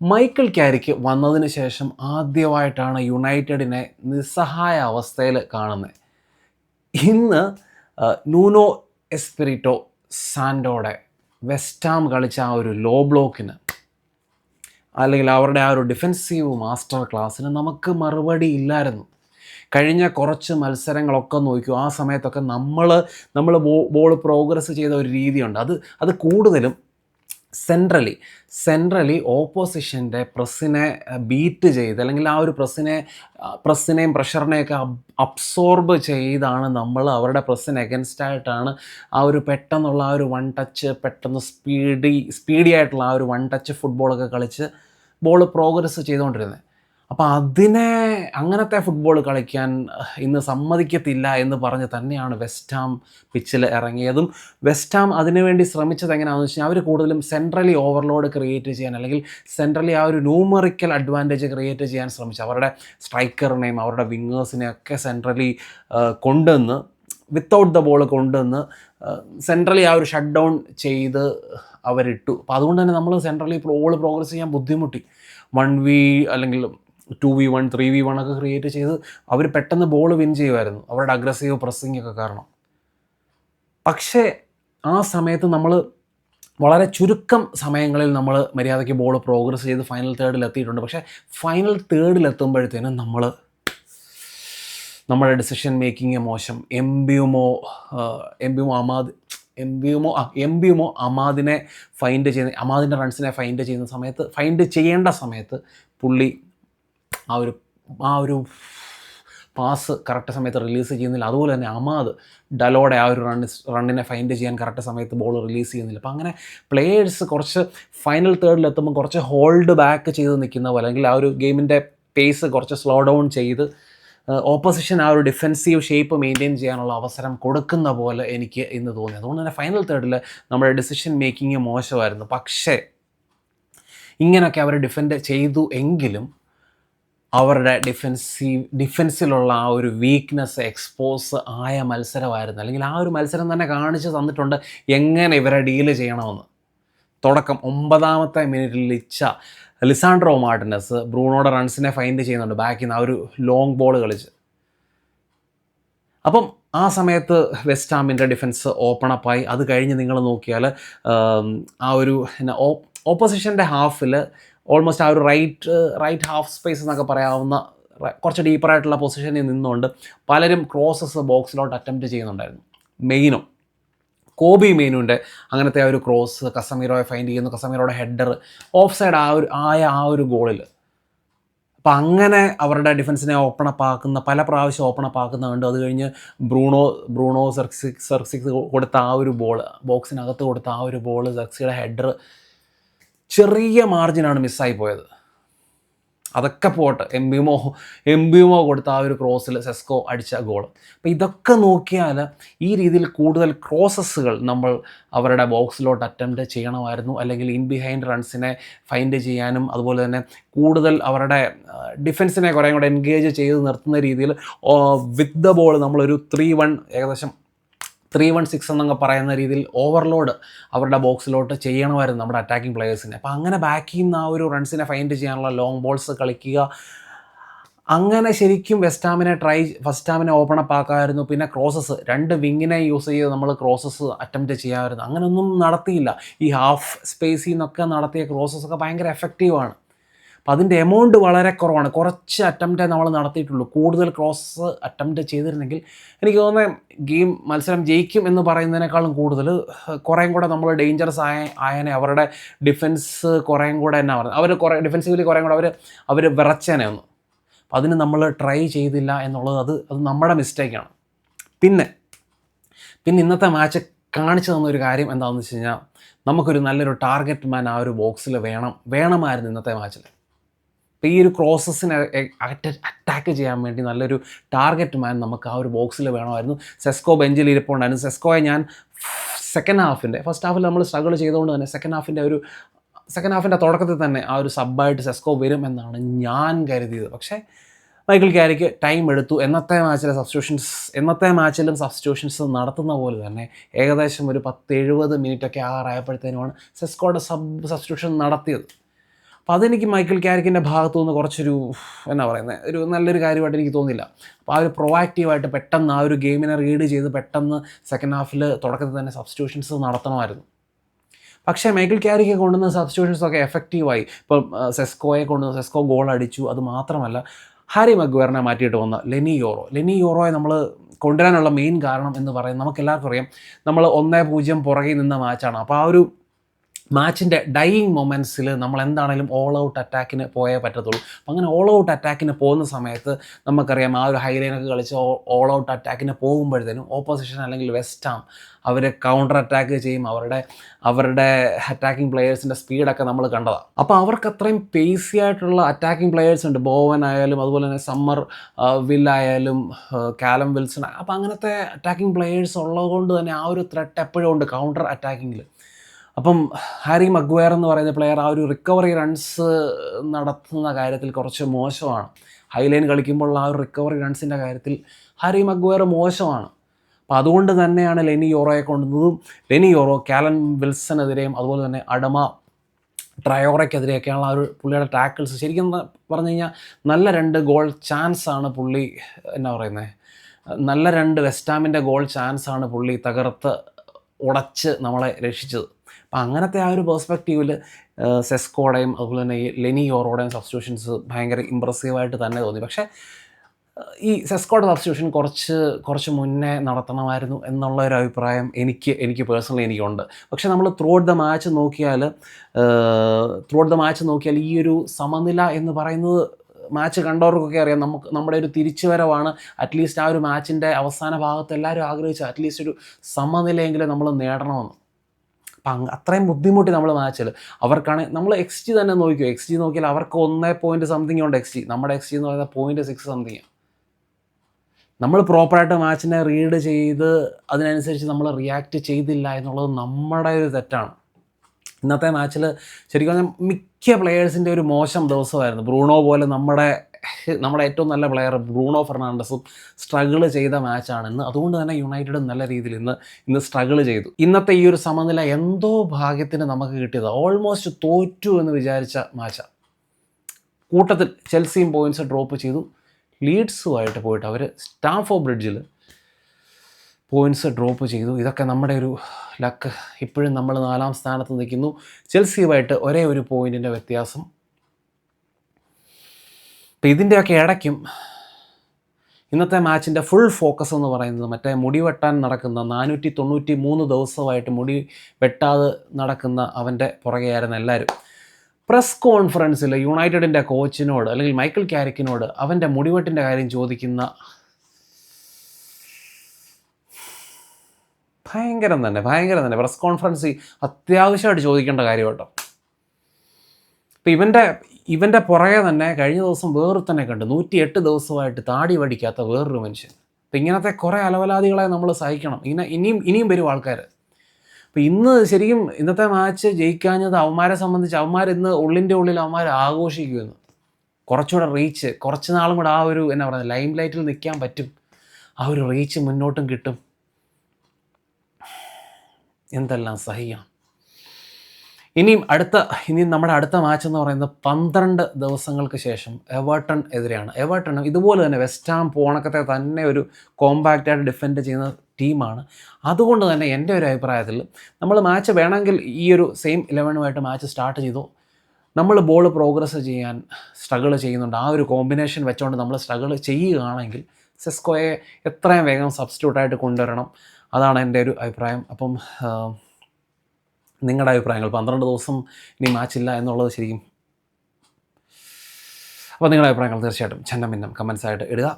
Michael ക്യാരിക്ക് വന്നതിന് ശേഷം ആദ്യമായിട്ടാണ് യുണൈറ്റഡിനെ നിസ്സഹായ അവസ്ഥയിൽ കാണുന്നത്. ഇന്ന് നൂനോ എസ്പിരിറ്റോ സാൻഡോടെ വെസ്റ്റാം കളിച്ച ആ ഒരു ലോ ബ്ലോക്കിന് അല്ലെങ്കിൽ അവരുടെ ആ ഒരു ഡിഫെൻസീവ് മാസ്റ്റർ ക്ലാസ്സിന് നമുക്ക് മറുപടി ഇല്ലായിരുന്നു. കഴിഞ്ഞ കുറച്ച് മത്സരങ്ങളൊക്കെ നോക്കൂ ആ സമയത്തൊക്കെ നമ്മൾ നമ്മൾ ബോൾ പ്രോഗ്രസ് ചെയ്ത ഒരു രീതിയുണ്ട്. അത് അത് കൂടുതലും സെൻട്രലി സെൻട്രലി ഓപ്പോസിഷന്റെ പ്രസ്സിനെ ബീറ്റ് ചെയ്ത് അല്ലെങ്കിൽ ആ ഒരു പ്രസ്സിനെ പ്രസ്സിനെയും പ്രഷറിനെയൊക്കെ അബ്സോർബ് ചെയ്താണ് നമ്മൾ അവരുടെ പ്രസ്സിന് എഗൻസ്റ്റ് ആയിട്ടാണ് ആ ഒരു പെട്ടെന്നുള്ള ആ ഒരു വൺ ടച്ച് പെട്ടെന്ന് സ്പീഡി സ്പീഡി ആയിട്ടുള്ള ആ ഒരു വൺ ടച്ച് ഫുട്ബോളൊക്കെ കളിച്ച് ബോൾ പ്രോഗ്രസ് ചെയ്തുകൊണ്ടിരുന്നത്. അപ്പോൾ അതിനെ അങ്ങനത്തെ ഫുട്ബോൾ കളിക്കാൻ ഇന്ന് സമ്മതിക്കത്തില്ല എന്ന് പറഞ്ഞ് തന്നെയാണ് വെസ്റ്റാം പിച്ചിൽ ഇറങ്ങിയതും. വെസ്റ്റാം അതിനുവേണ്ടി ശ്രമിച്ചത് എങ്ങനെയാണെന്ന് വെച്ച് കഴിഞ്ഞാൽ അവർ കൂടുതലും സെൻട്രലി ഓവർലോഡ് ക്രിയേറ്റ് ചെയ്യാൻ അല്ലെങ്കിൽ സെൻട്രലി ആ ഒരു ന്യൂമറിക്കൽ അഡ്വാന്റേജ് ക്രിയേറ്റ് ചെയ്യാൻ ശ്രമിച്ചു. അവരുടെ സ്ട്രൈക്കറിനെയും അവരുടെ വിങ്ങേഴ്സിനെയും ഒക്കെ സെൻട്രലി കൊണ്ടുവന്ന് വിത്തൗട്ട് ദ ബോൾ കൊണ്ടുവന്ന് സെൻട്രലി ആ ഒരു ഷട്ട് ഡൗൺ ചെയ്ത് അവരിട്ടു. അപ്പോൾ അതുകൊണ്ട് തന്നെ നമ്മൾ സെൻട്രലി ബോൾ പ്രോഗ്രസ് ചെയ്യാൻ ബുദ്ധിമുട്ടി. വൺ വി അല്ലെങ്കിൽ two V one three V one ഒക്കെ ക്രിയേറ്റ് ചെയ്ത് അവർ പെട്ടെന്ന് ബോൾ വിൻ ചെയ്യുമായിരുന്നു. അവരുടെ അഗ്രസീവ് പ്രസ്സിംഗ് ഒക്കെ കാരണം. പക്ഷേ ആ സമയത്ത് നമ്മൾ വളരെ ചുരുക്കം സമയങ്ങളിൽ നമ്മൾ മര്യാദയ്ക്ക് ബോൾ പ്രോഗ്രസ് ചെയ്ത് ഫൈനൽ തേർഡിൽ എത്തിയിട്ടുണ്ട്. പക്ഷേ ഫൈനൽ തേർഡിൽ എത്തുമ്പോഴത്തേനും നമ്മൾ നമ്മുടെ ഡിസിഷൻ മേക്കിംഗ് മോശം. Mbeumo Mbeumo Amad Mbeumo ആ എം ബിയുമോ അമാദിനെ ഫൈൻഡ് ചെയ്യുന്ന അമാദിന്റെ റൺസിനെ ഫൈൻഡ് ചെയ്യുന്ന സമയത്ത് ഫൈൻഡ് ചെയ്യേണ്ട സമയത്ത് പുള്ളി ആ ഒരു ആ ഒരു പാസ് കറക്റ്റ് സമയത്ത് റിലീസ് ചെയ്യുന്നില്ല. അതുപോലെ തന്നെ അമാദ് ഡലോടെ ആ ഒരു റൺ റണ്ണിനെ ഫൈൻഡ് ചെയ്യാൻ കറക്റ്റ് സമയത്ത് ബോൾ റിലീസ് ചെയ്യുന്നില്ല. അപ്പോൾ അങ്ങനെ പ്ലേയേഴ്സ് കുറച്ച് ഫൈനൽ തേർഡിൽ എത്തുമ്പോൾ കുറച്ച് ഹോൾഡ് ബാക്ക് ചെയ്ത് നിൽക്കുന്ന പോലെ അല്ലെങ്കിൽ ആ ഒരു ഗെയിമിന്റെ പേസ് കുറച്ച് സ്ലോ ഡൗൺ ചെയ്ത് ഓപ്പോസിഷൻ ആ ഒരു ഡിഫെൻസീവ് ഷേപ്പ് മെയിന്റെയിൻ ചെയ്യാനുള്ള അവസരം കൊടുക്കുന്ന പോലെ എനിക്ക് ഇന്ന് തോന്നി. അതുകൊണ്ട് തന്നെ ഫൈനൽ തേർഡിൽ നമ്മുടെ ഡിസിഷൻ മേക്കിംഗ് മോശമായിരുന്നു. പക്ഷേ ഇങ്ങനെയൊക്കെ അവർ ഡിഫെൻഡ് ചെയ്തു എങ്കിലും അവരുടെ ഡിഫെൻസീവ് ഡിഫെൻസിലുള്ള ആ ഒരു വീക്ക്നെസ് എക്സ്പോസ് ആയ മത്സരമായിരുന്നു. അല്ലെങ്കിൽ ആ ഒരു മത്സരം തന്നെ കാണിച്ച് തന്നിട്ടുണ്ട് എങ്ങനെ ഇവരെ ഡീൽ ചെയ്യണമെന്ന്. തുടക്കം ഒമ്പതാമത്തെ മിനിറ്റിൽ ലിച്ച ലിസാൻഡ്രോ മാർട്ടിനസ് ബ്രൂണോയുടെ റൺസിനെ ഫൈൻഡ് ചെയ്യുന്നുണ്ട്. ബാക്കിൽ നിന്ന് ആ ഒരു ലോങ് ബോൾ കളിച്ച്. അപ്പം ആ സമയത്ത് വെസ്റ്റ് ഹാമിന്റെ ഡിഫൻസ് ഓപ്പൺ അപ്പായി അത് കഴിഞ്ഞ് നിങ്ങൾ നോക്കിയാൽ ആ ഒരു ഓപ്പോസിഷന്റെ ഹാഫിൽ ഓൾമോസ്റ്റ് ആ ഒരു റൈറ്റ് റൈറ്റ് ഹാഫ് സ്പേസ് എന്നൊക്കെ പറയാവുന്ന കുറച്ച് ഡീപ്പറായിട്ടുള്ള പൊസിഷനിൽ നിന്നുകൊണ്ട് പലരും ക്രോസസ് ബോക്സിലോട്ട് അറ്റംപ്റ്റ് ചെയ്യുന്നുണ്ടായിരുന്നു. മെയിനോ. കോബി മെയിനുണ്ട്. അങ്ങനത്തെ ആ ഒരു ക്രോസ് കസമീറോയെ ഫൈൻഡ് ചെയ്യുന്നു. കസമീറോയുടെ ഹെഡർ ഓഫ് സൈഡ് ആ ഒരു ആയ ആ ഒരു ഗോളിൽ അപ്പം അങ്ങനെ അവരുടെ ഡിഫൻസിനെ ഓപ്പൺ അപ്പ് ആക്കുന്ന പല പ്രാവശ്യം ഓപ്പൺ അപ്പ് ആക്കുന്നുണ്ട് അത് കഴിഞ്ഞ് ബ്രൂണോ ബ്രൂണോ സെർക്സിക് സെർക്സിക്സ് കൊടുത്ത ആ ഒരു ബോൾ ബോക്സിനകത്ത് കൊടുത്ത ആ ഒരു ബോൾ സെർക്സിയുടെ ഹെഡർ ചെറിയ മാർജിനാണ് മിസ്സായി പോയത്. അതൊക്കെ പോട്ടെ. എം ബിമോ എം ബിമോ കൊടുത്ത ആ ഒരു ക്രോസിൽ സെസ്കോ അടിച്ച ഗോൾ അപ്പോൾ ഇതൊക്കെ നോക്കിയാൽ ഈ രീതിയിൽ കൂടുതൽ ക്രോസസ്സുകൾ നമ്മൾ അവരുടെ ബോക്സിലോട്ട് അറ്റംപ്റ്റ് ചെയ്യണമായിരുന്നു. അല്ലെങ്കിൽ ഇൻ ബിഹൈൻഡ് റൺസിനെ ഫൈൻഡ് ചെയ്യാനും അതുപോലെ തന്നെ കൂടുതൽ അവരുടെ ഡിഫൻസിനെ കുറേ കൂടെ എൻഗേജ് ചെയ്ത് നിർത്തുന്ന രീതിയിൽ വിത്ത് ദ ബോൾ നമ്മളൊരു ത്രീ വൺ ഏകദേശം ത്രീ വൺ സിക്സ് എന്നൊക്കെ പറയുന്ന രീതിയിൽ ഓവർലോഡ് അവരുടെ ബോക്സിലോട്ട് ചെയ്യണമായിരുന്നു നമ്മുടെ അറ്റാക്കിംഗ് പ്ലെയേഴ്സിനെ അപ്പോൾ അങ്ങനെ ബാക്കിൽ നിന്ന് ആ ഒരു റൺസിനെ ഫൈൻഡ് ചെയ്യാനുള്ള ലോങ് ബോൾസ് കളിക്കുക. അങ്ങനെ ശരിക്കും വെസ്റ്റാമിനെ ട്രൈ ഫസ്റ്റ് ഫസ്റ്റാമിനെ ഓപ്പൺ അപ്പ് ആക്കാമായിരുന്നു പിന്നെ ക്രോസസ് രണ്ട് വിങ്ങിനെ യൂസ് ചെയ്ത് നമ്മൾ ക്രോസസ് അറ്റംപ്റ്റ് ചെയ്യാമായിരുന്നു. അങ്ങനെയൊന്നും നടത്തിയില്ല. ഈ ഹാഫ് സ്പേസിൽ നിന്നൊക്കെ നടത്തിയ ക്രോസസ് ഒക്കെ ഭയങ്കര എഫക്റ്റീവാണ് അപ്പോൾ അതിന്റെ എമൗണ്ട് വളരെ കുറവാണ്. കുറച്ച് അറ്റംപ്റ്റേ നമ്മൾ നടത്തിയിട്ടുള്ളൂ. കൂടുതൽ ക്രോസ് അറ്റംപ്റ്റ് ചെയ്തിരുന്നെങ്കിൽ എനിക്ക് തോന്നുന്നത് ഗെയിം മത്സരം ജയിക്കും എന്ന് പറയുന്നതിനേക്കാളും കൂടുതൽ കുറേയും കൂടെ നമ്മൾ ഡേഞ്ചറസ് ആയ ആയനെ അവരുടെ ഡിഫൻസ് കുറേയും കൂടെ എന്നാ പറയുന്നത്? അവർ കുറേ ഡിഫൻസീവ്ലി കുറേയും കൂടെ അവർ അവർ വിറച്ചേനെ ഒന്ന്. അപ്പോൾ അതിന് നമ്മൾ ട്രൈ ചെയ്തില്ല എന്നുള്ളത് അത് അത് നമ്മുടെ മിസ്റ്റേക്കാണ് പിന്നെ പിന്നെ ഇന്നത്തെ മാച്ച് കാണിച്ചു തന്ന ഒരു കാര്യം എന്താണെന്ന് വെച്ച് കഴിഞ്ഞാൽ നമുക്കൊരു നല്ലൊരു ടാർഗറ്റ് മാൻ ആ ഒരു ബോക്സിൽ വേണം വേണമായിരുന്നു ഇന്നത്തെ മാച്ചിൽ അപ്പോൾ ഈ ഒരു ക്രോസസിനെ അറ്റാക്ക് ചെയ്യാൻ വേണ്ടി നല്ലൊരു ടാർഗറ്റ് മാൻ നമുക്ക് ആ ഒരു ബോക്സിൽ വേണമായിരുന്നു. സെസ്കോ ബെഞ്ചിൽ ഇരിപ്പുണ്ടായിരുന്നു. സെസ്കോയെ ഞാൻ സെക്കൻഡ് ഹാഫിന്റെ ഫസ്റ്റ് ഹാഫിൽ നമ്മൾ സ്ട്രഗിൾ ചെയ്തുകൊണ്ട് തന്നെ സെക്കൻഡ് ഹാഫിന്റെ ഒരു സെക്കൻഡ് ഹാഫിന്റെ തുടക്കത്തിൽ തന്നെ ആ ഒരു സബ്ബായിട്ട് സെസ്കോ വരും എന്നാണ് ഞാൻ കരുതിയത്. പക്ഷേ മൈക്കിൾ ക്യാരിക്ക് ടൈം എടുത്തു. എന്നത്തെ മാച്ചിലെ സബ്സ്റ്റിറ്റ്യൂഷൻസ് എന്നത്തെ മാച്ചിലും സബ്സ്റ്റിറ്റ്യൂഷൻസ് നടത്തുന്ന പോലെ തന്നെ ഏകദേശം ഒരു പത്ത് എഴുപത് മിനിറ്റൊക്കെ ആറായപ്പോഴത്തേനുമാണ് സെസ്കോയുടെ സബ് സബ്സ്റ്റിറ്റ്യൂഷൻ നടത്തിയത്. അപ്പോൾ അതെനിക്ക് മൈക്കിൾ ക്യാരിക്കിന്റെ ഭാഗത്തു നിന്ന് കുറച്ചൊരു എന്നാ പറയുന്നത് ഒരു നല്ലൊരു കാര്യമായിട്ട് എനിക്ക് തോന്നില്ല അപ്പോൾ ആ ഒരു പ്രൊവാക്റ്റീവായിട്ട് പെട്ടെന്ന് ആ ഒരു ഗെയിമിനെ റീഡ് ചെയ്ത് പെട്ടെന്ന് സെക്കൻഡ് ഹാഫിൽ തുടക്കത്തിൽ തന്നെ സബ്സ്റ്റിറ്റ്യൂഷൻസ് നടത്തണമായിരുന്നു. പക്ഷേ മൈക്കിൾ ക്യാരിക്ക് കൊണ്ടുവന്ന സബ്സ്റ്റിറ്റ്യൂഷൻസ് ഒക്കെ എഫക്റ്റീവായി ഇപ്പം സെസ്കോയെ കൊണ്ടുവന്ന് സെസ്കോ ഗോൾ അടിച്ചു. അത് മാത്രമല്ല ഹാരി മഗ്വേറിനെ മാറ്റിയിട്ട് വന്ന ലെനി യോറോ. ലെനി യോറോയെ നമ്മൾ കൊണ്ടുവരാനുള്ള മെയിൻ കാരണം എന്ന് പറയുന്നത് നമുക്കെല്ലാവർക്കും അറിയാം. നമ്മൾ ഒന്നേ പൂജ്യം പുറകെ നിന്ന മാച്ചാണ് അപ്പോൾ ആ ഒരു മാച്ചിന്റെ ഡൈയിങ് മൊമെന്റ്സിൽ നമ്മൾ എന്താണെങ്കിലും ഓൾ ഔട്ട് അറ്റാക്കിന് പോയേ പറ്റത്തുള്ളൂ. അപ്പം അങ്ങനെ ഓൾ ഔട്ട് അറ്റാക്കിന് പോകുന്ന സമയത്ത് നമുക്കറിയാം ആ ഒരു ഹൈലൈനൊക്കെ കളിച്ച് ഓൾ ഔട്ട് അറ്റാക്കിന് പോകുമ്പോഴത്തേനും ഓപ്പോസിഷൻ അല്ലെങ്കിൽ വെസ്റ്റ് വെസ്റ്റാം അവർ കൗണ്ടർ അറ്റാക്ക് ചെയ്യും. അവരുടെ അവരുടെ അറ്റാക്കിംഗ് പ്ലെയേഴ്സിന്റെ സ്പീഡൊക്കെ നമ്മൾ കണ്ടതാണ് അപ്പോൾ അവർക്ക് അത്രയും പേസി ആയിട്ടുള്ള അറ്റാക്കിംഗ് പ്ലെയേഴ്സ് ഉണ്ട്. ബോവൻ ആയാലും അതുപോലെ തന്നെ സമ്മർ വില്ലായാലും കാലം വിൽസൺ അപ്പോൾ അങ്ങനത്തെ അറ്റാക്കിംഗ് പ്ലെയേഴ്സ് ഉള്ളതുകൊണ്ട് തന്നെ ആ ഒരു ത്രെട്ട് എപ്പോഴും ഉണ്ട് കൗണ്ടർ അറ്റാക്കിങ്ങിൽ അപ്പം ഹാരി മഗ്വയർ എന്ന് പറയുന്ന പ്ലെയർ ആ ഒരു റിക്കവറി റൺസ് നടത്തുന്ന കാര്യത്തിൽ കുറച്ച് മോശമാണ്. ഹൈലൈൻ കളിക്കുമ്പോൾ ആ ഒരു റിക്കവറി റൺസിന്റെ കാര്യത്തിൽ ഹാരി മഗ്വയർ മോശമാണ്. അപ്പം അതുകൊണ്ട് തന്നെയാണ് ലെനി യോറോയെ കൊണ്ടുവന്നതും ലെനി യോറോ കാലൻ വിൽസനെതിരെയും അതുപോലെ തന്നെ അടമ ട്രയോറയ്ക്കെതിരെയൊക്കെയുള്ള ആ ഒരു പുള്ളിയുടെ ടാക്കിൾസ് ശരിക്കും പറഞ്ഞു കഴിഞ്ഞാൽ നല്ല രണ്ട് ഗോൾ ചാൻസ് ആണ് പുള്ളി എന്നാ പറയുന്നത് നല്ല രണ്ട് വെസ്റ്റാമിന്റെ ഗോൾ ചാൻസ് ആണ് പുള്ളി തകർത്ത് ഉടച്ച് നമ്മളെ രക്ഷിച്ചത്. അപ്പം അങ്ങനത്തെ ആ ഒരു പെർസ്പെക്റ്റീവിൽ സെസ്കോടെയും അതുപോലെ തന്നെ ലെനി യോറോടെയും സബ്സ്റ്റിറ്റ്യൂഷൻസ് ഭയങ്കര ഇമ്പ്രസീവായിട്ട് തന്നെ തോന്നി. പക്ഷേ ഈ സെസ്കോയുടെ സബ്സ്റ്റിറ്റ്യൂഷൻ കുറച്ച് കുറച്ച് മുന്നേ നടത്തണമായിരുന്നു എന്നുള്ള ഒരു അഭിപ്രായം എനിക്ക് എനിക്ക് പേഴ്സണലി എനിക്കുണ്ട്. പക്ഷേ നമ്മൾ ത്രൂ ഔട്ട് ദ മാച്ച് നോക്കിയാൽ ത്രൂ ഔട്ട് ദ മാച്ച് നോക്കിയാൽ ഈ ഒരു സമനില എന്ന് പറയുന്നത് മാച്ച് കണ്ടവർക്കൊക്കെ അറിയാം. നമുക്ക് നമ്മുടെ ഒരു തിരിച്ചുവരവാണ് അറ്റ്ലീസ്റ്റ് ആ ഒരു മാച്ചിന്റെ അവസാന ഭാഗത്ത് എല്ലാവരും ആഗ്രഹിച്ചു അറ്റ്ലീസ്റ്റ് ഒരു സമനിലയെങ്കിലും നമ്മൾ നേടണമെന്ന്. അപ്പം അത്രയും ബുദ്ധിമുട്ടി നമ്മൾ മാച്ചിൽ അവർക്കാണ് നമ്മൾ എക്സ് ജി തന്നെ നോക്കിയോ എക്സ് ജി നോക്കിയാൽ അവർക്ക് ഒന്നേ പോയിന്റ് സംതിങ് ഉണ്ട് എക്സ് ജി നമ്മുടെ എക്സ് ജി എന്ന് പറയുന്നത് പോയിന്റ് സിക്സ് സംതിങ് നമ്മൾ പ്രോപ്പറായിട്ട് മാച്ചിനെ റീഡ് ചെയ്ത് അതിനനുസരിച്ച് നമ്മൾ റിയാക്ട് ചെയ്തില്ല എന്നുള്ളത് നമ്മുടെ ഒരു തെറ്റാണ്. ഇന്നത്തെ മാച്ചിൽ ശരിക്കും പറഞ്ഞാൽ മിക്ക പ്ലെയേഴ്സിന്റെ ഒരു മോശം ദിവസമായിരുന്നു. ബ്രൂണോ പോലെ നമ്മുടെ നമ്മുടെ ഏറ്റവും നല്ല പ്ലെയർ ബ്രൂണോ ഫെർണാണ്ടസും സ്ട്രഗിൾ ചെയ്ത മാച്ചാണ് ഇന്ന്. അതുകൊണ്ട് തന്നെ യുണൈറ്റഡ് നല്ല രീതിയിൽ ഇന്ന് ഇന്ന് സ്ട്രഗിൾ ചെയ്തു. ഇന്നത്തെ ഈ ഒരു സമനില എന്തോ ഭാഗ്യത്തിന് നമുക്ക് കിട്ടിയത്. ഓൾമോസ്റ്റ് തോറ്റു എന്ന് വിചാരിച്ച മാച്ചാണ് കൂട്ടത്തിൽ ചെൽസിയും പോയിന്റ്സ് ഡ്രോപ്പ് ചെയ്തു. ലീഡ്സുമായിട്ട് പോയിട്ട് അവർ സ്റ്റാംഫോ ബ്രിഡ്ജിൽ പോയിന്റ്സ് ഡ്രോപ്പ് ചെയ്തു. ഇതൊക്കെ നമ്മുടെ ഒരു ലക്ക് ഇപ്പോഴും നമ്മൾ നാലാം സ്ഥാനത്ത് നിൽക്കുന്നു. ചെൽസിയുമായിട്ട് ഒരേ ഒരു പോയിന്റിന്റെ വ്യത്യാസം. അപ്പം ഇതിന്റെയൊക്കെ ഇടയ്ക്കും ഇന്നത്തെ മാച്ചിന്റെ ഫുൾ ഫോക്കസ് എന്ന് പറയുന്നത് മറ്റേ മുടി വെട്ടാൻ നടക്കുന്ന നാനൂറ്റി തൊണ്ണൂറ്റി മൂന്ന് ദിവസമായിട്ട് മുടി വെട്ടാതെ നടക്കുന്ന അവന്റെ പുറകെയായിരുന്നു എല്ലാവരും. പ്രസ് കോൺഫറൻസിൽ യുണൈറ്റഡിന്റെ കോച്ചിനോട് അല്ലെങ്കിൽ മൈക്കിൾ ക്യാരിക്കിനോട് അവന്റെ മുടിവെട്ടിന്റെ കാര്യം ചോദിക്കുന്ന ഭയങ്കരം തന്നെ ഭയങ്കരം തന്നെ. പ്രസ് കോൺഫറൻസ് അത്യാവശ്യമായിട്ട് ചോദിക്കേണ്ട കാര്യം കേട്ടോ. ഇപ്പം ഇവന്റെ ഇവന്റെ പുറകെ തന്നെ കഴിഞ്ഞ ദിവസം വേറെ തന്നെ കണ്ട്. നൂറ്റി എട്ട് ദിവസമായിട്ട് താടി വടിക്കാത്ത വേറൊരു മനുഷ്യൻ. അപ്പം ഇങ്ങനത്തെ കുറേ അലവലാദികളെ നമ്മൾ സഹിക്കണം. ഇങ്ങനെ ഇനിയും ഇനിയും വരും ആൾക്കാർ അപ്പം ഇന്ന് ശരിക്കും ഇന്നത്തെ മാച്ച് ജയിക്കാഞ്ഞത് അവന്മാരെ സംബന്ധിച്ച് അവന്മാർ ഇന്ന് ഉള്ളിന്റെ ഉള്ളിൽ അവന്മാർ ആഘോഷിക്കുമെന്ന് കുറച്ചുകൂടെ റീച്ച് കുറച്ച് നാളും കൂടെ ആ ഒരു എന്നാ പറയുക ലൈം ലൈറ്റിൽ നിൽക്കാൻ പറ്റും. ആ ഒരു റീച്ച് മുന്നോട്ടും കിട്ടും. എന്തെല്ലാം സഹിയാണ് ഇനിയും അടുത്ത ഇനിയും നമ്മുടെ അടുത്ത മാച്ച് എന്ന് പറയുന്നത് പന്ത്രണ്ട് ദിവസങ്ങൾക്ക് ശേഷം എവേർട്ടൺ എതിരെയാണ്. എവേർട്ടൺ ഇതുപോലെ തന്നെ വെസ്റ്റാം പോണക്കത്തെ തന്നെ ഒരു കോമ്പാക്റ്റായിട്ട് ഡിഫെൻഡ് ചെയ്യുന്ന ടീമാണ് അതുകൊണ്ട് തന്നെ എന്റെ ഒരു അഭിപ്രായത്തിൽ നമ്മൾ മാച്ച് വേണമെങ്കിൽ ഈ ഒരു സെയിം ഇലവനുമായിട്ട് മാച്ച് സ്റ്റാർട്ട് ചെയ്തു. നമ്മൾ ബോൾ പ്രോഗ്രസ് ചെയ്യാൻ സ്ട്രഗിൾ ചെയ്യുന്നുണ്ട്. ആ ഒരു കോമ്പിനേഷൻ വെച്ചുകൊണ്ട് നമ്മൾ സ്ട്രഗിൾ ചെയ്യുകയാണെങ്കിൽ സെസ്കോയെ എത്രയും വേഗം സബ്സ്റ്റിറ്റ്യൂട്ടായിട്ട് കൊണ്ടുവരണം. അതാണ് എന്റെ ഒരു അഭിപ്രായം. അപ്പം നിങ്ങളുടെ അഭിപ്രായങ്ങൾ പന്ത്രണ്ട് ദിവസം ഇനി മാച്ചില്ല എന്നുള്ളത് ശരിക്കും. അപ്പോൾ നിങ്ങളുടെ അഭിപ്രായങ്ങൾ തീർച്ചയായിട്ടും ഛന്നം ഭിന്നം കമൻസായിട്ട് ഇടുക.